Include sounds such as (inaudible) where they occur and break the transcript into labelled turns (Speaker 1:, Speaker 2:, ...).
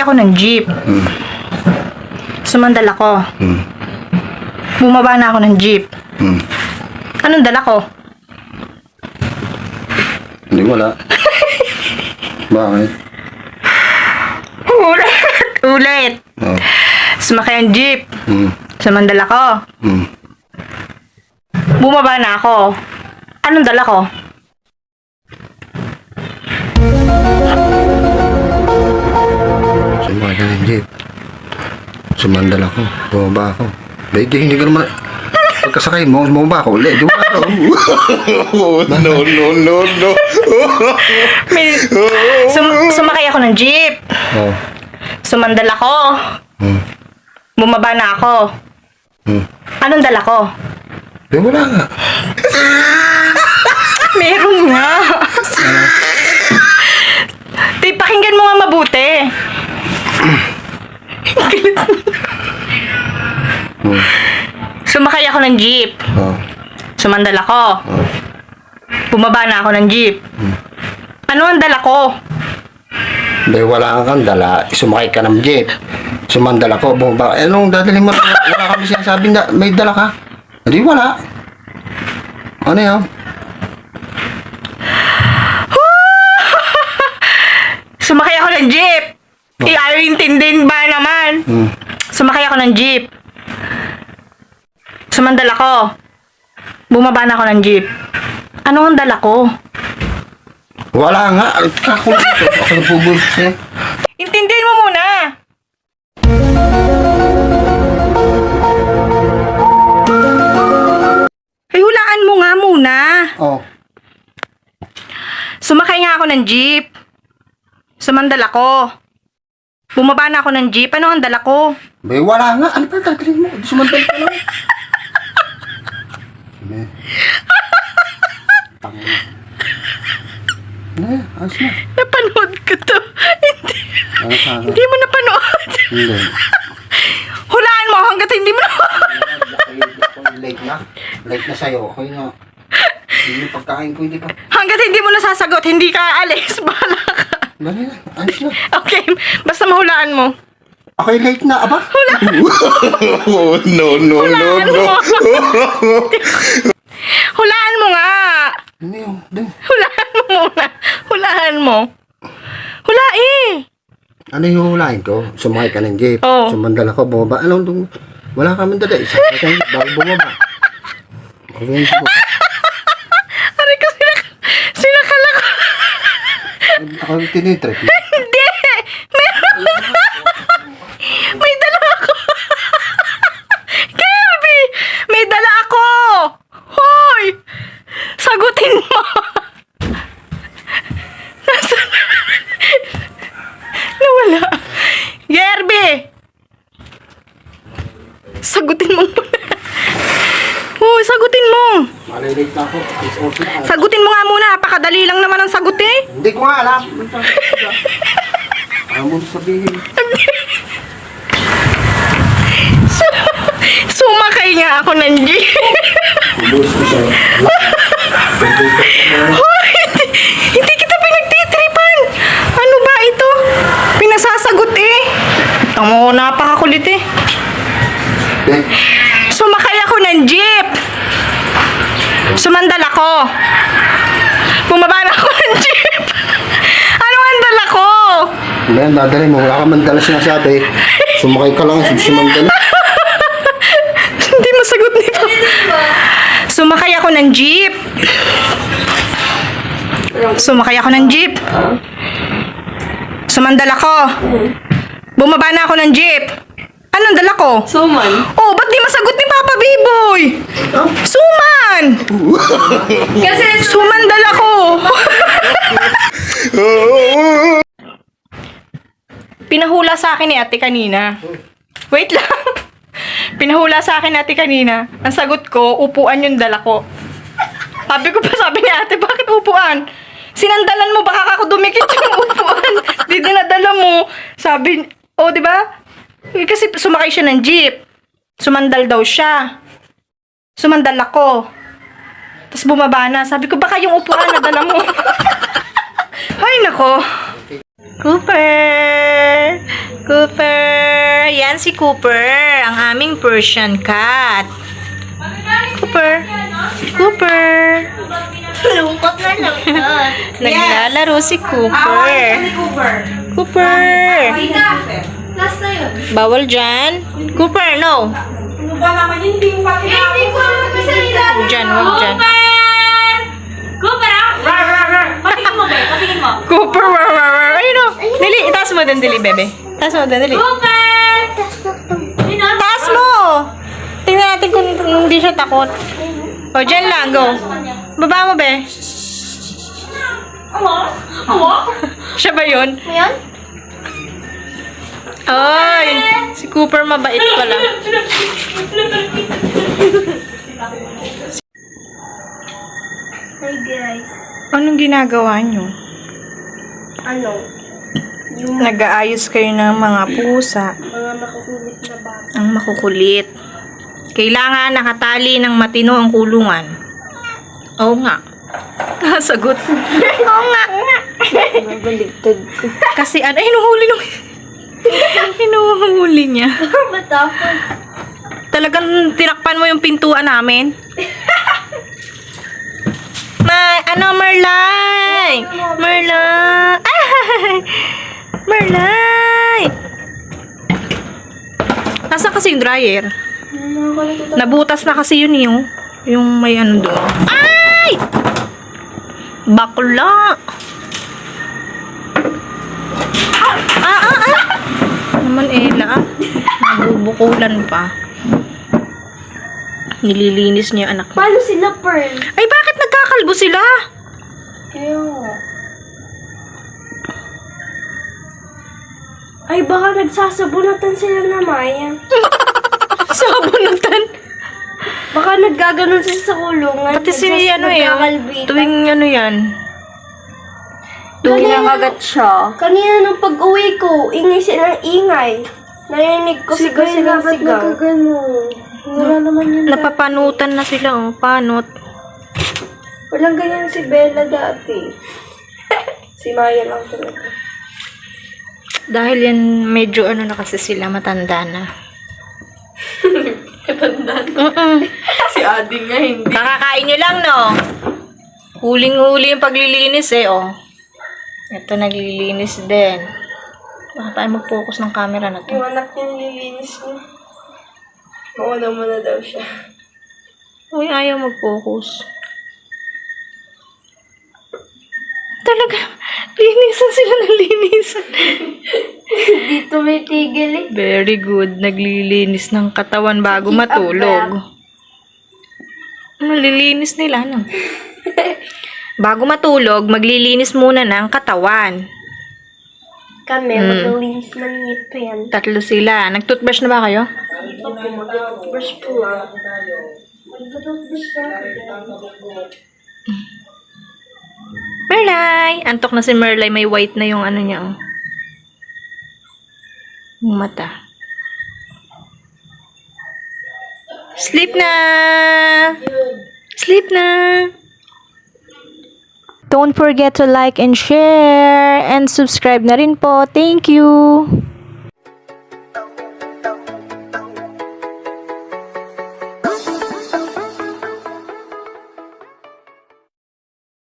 Speaker 1: Sumakay ako ng jeep. Sumandal ako.
Speaker 2: Hmm.
Speaker 1: Bumaba na ako ng jeep.
Speaker 2: Hmm.
Speaker 1: Anong dala ko?
Speaker 2: Hindi wala. (laughs) Bakit?
Speaker 1: Ulit! Ulit!
Speaker 2: Oh.
Speaker 1: Sumakay ang jeep.
Speaker 2: Hmm.
Speaker 1: Sumandal ako.
Speaker 2: Hmm.
Speaker 1: Bumaba na ako. Anong dala ko?
Speaker 2: Sumakay ka ng jeep. Sumandal ako. Bumaba ako. Hindi, hindi ka naman... Pagkasakay mo, bumaba ako ulit. Di ba ako? (laughs) no, no, no, no.
Speaker 1: May, sum- sumakay ako ng jeep.
Speaker 2: oh.
Speaker 1: Sumandal ako.
Speaker 2: Hmm.
Speaker 1: Bumaba na ako.
Speaker 2: Hmm.
Speaker 1: Anong dala ko?
Speaker 2: Di wala nga.
Speaker 1: Meron nga. Ako ng jeep.
Speaker 2: Oh.
Speaker 1: Sumandal ako.
Speaker 2: Oh.
Speaker 1: Bumaba na ako ng jeep. Ano ang dala ko?
Speaker 2: Hindi, wala kang dala. Sumakay ka ng jeep. Sumandal ako. Bumaba. Eh, anong dadali mo? Wala kami sinasabi na may dala ka. Hindi, wala. Ano yan? (laughs)
Speaker 1: Sumakay ako ng jeep. Eh, ayaw intindihin ba naman?
Speaker 2: Hmm.
Speaker 1: Sumakay ako ng jeep. Sumandal ako. Bumaba na ako ng jeep. Ano ang dala ko?
Speaker 2: Wala nga. Kakulit. Ako sa'yo.
Speaker 1: Intindihin mo muna. Ay, hulaan mo nga muna.
Speaker 2: Oh.
Speaker 1: Sumakay nga ako ng jeep. Sumandal ako. Bumaba na ako ng jeep. Ano ang dala ko?
Speaker 2: Bay, wala nga. Ano pa dadalhin mo? Sumandal ka lang. (laughs) Sige. (laughs) Tangin. Hindi, ayos na.
Speaker 1: Napanood ko to. hindi,
Speaker 2: Ano sa akin?
Speaker 1: hindi mo napanood.
Speaker 2: Hindi.
Speaker 1: Hulaan mo hanggat hindi mo napanood.
Speaker 2: Ako late na. Late na sa'yo. Okay nga. Hindi yung pagkain ko, hindi pa.
Speaker 1: Hanggat hindi mo nasasagot, hindi ka alis. (laughs) Bahala ka.
Speaker 2: Dali na. Ayos na.
Speaker 1: Okay, basta mahulaan mo.
Speaker 2: Okay, late na. Aba? (laughs) oh, no, no,
Speaker 1: Hulaan mo. (laughs) Hulaan mo nga.
Speaker 2: Yung.
Speaker 1: Hulaan mo muna. Hulaan mo. Hula eh.
Speaker 2: Ano yung hulahin ko? Sumakay ka ng jeep.
Speaker 1: Oo.
Speaker 2: Sumandal ako, bumaba. Anong dung... Wala ka man dala. Isa ka kayo, bago bumaba. Okay, (laughs) sige.
Speaker 1: Aray ko, sinak sinakala ko.
Speaker 2: Ako yung tinitrip.
Speaker 1: Hindi. Meron. May dala ako. Kirby, may dala ako. Hoy. Sagutin mo. Nasaan? Nawala. Gerby. Sagutin mo muna. Hoy, sagutin mo.
Speaker 2: Malilate ako.
Speaker 1: Sagutin mo nga muna. Pakadali lang naman ang sagot eh.
Speaker 2: Hindi ko nga alam. Ano mo sabihin? (laughs)
Speaker 1: Sumakay nga ako ng jeep.
Speaker 2: Ko sa'yo. (laughs)
Speaker 1: Sumandal ako. Bumaba na ako ng jeep. (laughs) Ano ang dala ko?
Speaker 2: Hindi, dadalhin mo. Wala ka man dala sinasabi. Sumakay ka lang. Sumandal. (laughs)
Speaker 1: Hindi masagot nito. Sumakay ako ng jeep. Sumakay ako ng jeep. Sumandal ako. Bumaba na ako ng jeep. Anong dala ko?
Speaker 3: Suman.
Speaker 1: Oh, ba't di masagot ni Papa Biboy? Suman! (laughs)
Speaker 3: Kasi
Speaker 1: Sumandal ako. (laughs) Pinahula sa akin ni ate kanina. Wait lang. (laughs) Pinahula sa akin ni ate kanina. Ang sagot ko, upuan yung dala ko. Sabi ko pa, sabi ni ate, bakit upuan? Sinandalan mo, baka ako dumikit yung upuan. Di dinadala mo. Sabi, oh, di ba? Eh, Kasi sumakay siya ng jeep. Sumandal daw siya. Sumandal ako. Tapos bumaba na. Sabi ko, baka yung upuan na dala mo. (laughs) Ay, nako. Cooper! Cooper! Yan si Cooper, ang aming Persian cat. Cooper! Cooper!
Speaker 3: Lungkot na lang. (laughs)
Speaker 1: Naglalaro si Cooper.
Speaker 3: Cooper.
Speaker 1: Cooper!
Speaker 3: Last na yun.
Speaker 1: Bawal dyan. Cooper, no.
Speaker 3: Ano ba naman yun? Hindi mo pa Eh, hindi ko alam nila.
Speaker 1: Huwag dyan, huwag dyan.
Speaker 3: Cooper! Cooper, ah! Rar, rar, rar. Patingin mo, be. Patingin mo.
Speaker 1: Cooper, war, war, war. Ayun o. Dali, itaas mo din, dali, bebe. Taas mo din, dali.
Speaker 3: Cooper! Sino?
Speaker 1: Taas mo! Tingnan natin kung hindi siya takot. O, dyan lang, go. Baba mo, be.
Speaker 3: Awa? Awa? (laughs)
Speaker 1: Siya ba yun?
Speaker 3: Ayan?
Speaker 1: Ay, si Cooper mabait pala.
Speaker 3: Hi guys.
Speaker 1: Anong ginagawa nyo?
Speaker 3: Ano?
Speaker 1: Nag-aayos kayo ng mga pusa.
Speaker 3: Mga makukulit na bata.
Speaker 1: Ang makukulit. Kailangan nakatali ng matino ang kulungan. Oo nga. (laughs) Sagot. (laughs) Oo nga.
Speaker 3: Nabaligtad ko.
Speaker 1: Kasi ano, hinuhuli nung... hinuhuli niya. (laughs)
Speaker 3: Matapon.
Speaker 1: Talagang tinakpan mo yung pintuan namin. Ma, ano, Merlay? Merlay! Ay! (laughs) Merlay! Nasaan kasi yung dryer? Nabutas na kasi yun yung yung may ano doon. Ay! Bakla! Ah, ah, ah! Naman Ella, ah. Nabubukulan pa. Nililinis niya anak mo.
Speaker 3: Paano sila, Pearl?
Speaker 1: Ay, bakit nagkakalbo sila?
Speaker 3: Nga. Ay, baka nagsasabunatan sila na Maya. (laughs)
Speaker 1: Sabunutan.
Speaker 3: Baka naggaganon sila sa kulungan.
Speaker 1: Pati si ano eh. oh. Tuwing ano yan.
Speaker 3: Tuwing nakagat siya. Kanina nung pag-uwi ko, ingay silang ingay. Narinig ko sigaw silang sigaw. Wala naman yun.
Speaker 1: Napapanutan na sila, oh. Panot.
Speaker 3: Walang ganyan si Bella dati. si Maya lang talaga.
Speaker 1: Dahil yan, medyo ano na kasi sila, matanda na. (laughs)
Speaker 3: Katanda.
Speaker 1: Mm-mm. (laughs)
Speaker 3: si Adi nga hindi.
Speaker 1: Kakakain nyo lang, no? Huling-huli yung paglilinis, eh, oh. Ito, naglilinis din. Baka tayo mag-focus ng camera na to.
Speaker 3: Yung anak niya nililinis niya. Mauna mo na daw siya.
Speaker 1: Uy, ayaw mag-focus. Talaga, linisan sila ng linisan. (laughs)
Speaker 3: Dito may tigil eh.
Speaker 1: Very good. Naglilinis ng katawan bago
Speaker 3: Keep up,
Speaker 1: matulog. Malilinis nila, no? (laughs) bago matulog, maglilinis muna ng katawan.
Speaker 3: Kami,
Speaker 1: Hmm.
Speaker 3: maglinis ng ngipin.
Speaker 1: Tatlo sila. Nag-toothbrush na ba kayo?
Speaker 3: Opo, mag-brush po ah. Mag-brush na.
Speaker 1: Merlay! Antok na si Merlay. May white na yung ano niya, oh. Yung mata. Sleep na! Sleep na! Don't forget to like and share and subscribe na rin po. Thank you!